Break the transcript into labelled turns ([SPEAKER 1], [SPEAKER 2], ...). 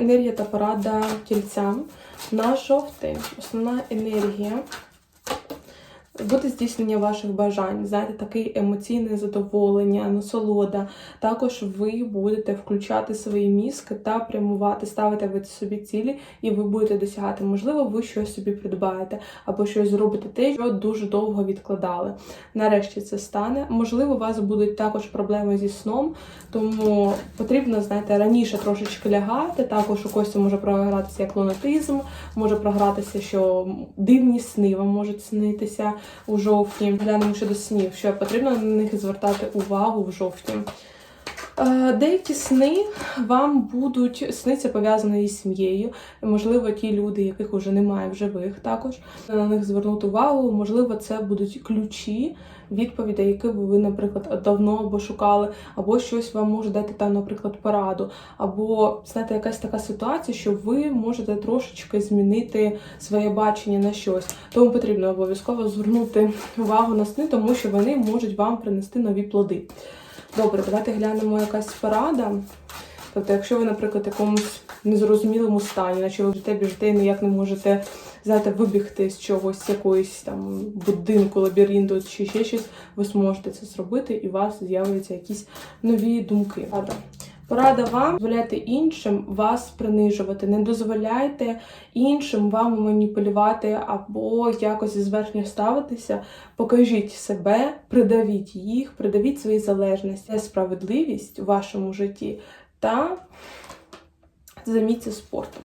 [SPEAKER 1] енергія та порада тільцям на жовтий. Основна енергія. Буде здійснення ваших бажань, знаєте, таке емоційне задоволення, насолода. Також ви будете включати свої мізки та прямувати, ставити ви собі цілі, і ви будете досягати. Можливо, ви щось собі придбаєте або щось зробите те, що дуже довго відкладали. Нарешті це стане. Можливо, у вас будуть також проблеми зі сном, тому потрібно, знаєте, раніше трошечки лягати. Також у когось може програтися як лунатизм, може програтися, що дивні сни вам можуть снитися у жовтні. Глянемо до снів, що потрібно на них звертати увагу в жовтні. Е, Деякі сни вам будуть сниться пов'язані із сім'єю. Можливо, ті люди, яких уже немає в живих, також на них звернути увагу. Можливо, це будуть ключі відповідей, які ви, наприклад, давно або шукали, або щось вам може дати там, наприклад, пораду, або знаєте, якась така ситуація, що ви можете трошечки змінити своє бачення на щось. Тому потрібно обов'язково звернути увагу на сни, тому що вони можуть вам принести нові плоди. Добре, давайте глянемо якась порада. Тобто, якщо ви, наприклад, в якомусь незрозумілому стані, наче ви біжите, біжите і ніяк не можете знаєте, вибігти з чогось, з якоїсь там будинку, лабіринту чи ще щось, ви зможете це зробити, і у вас з'являться якісь нові думки. Порада. Порада вам дозволяйте іншим вас принижувати, не дозволяйте іншим вам маніпулювати або якось зверхньо ставитися. Покажіть себе, придавіть їх, придавіть свої залежності, справедливість у вашому житті та займіться спортом.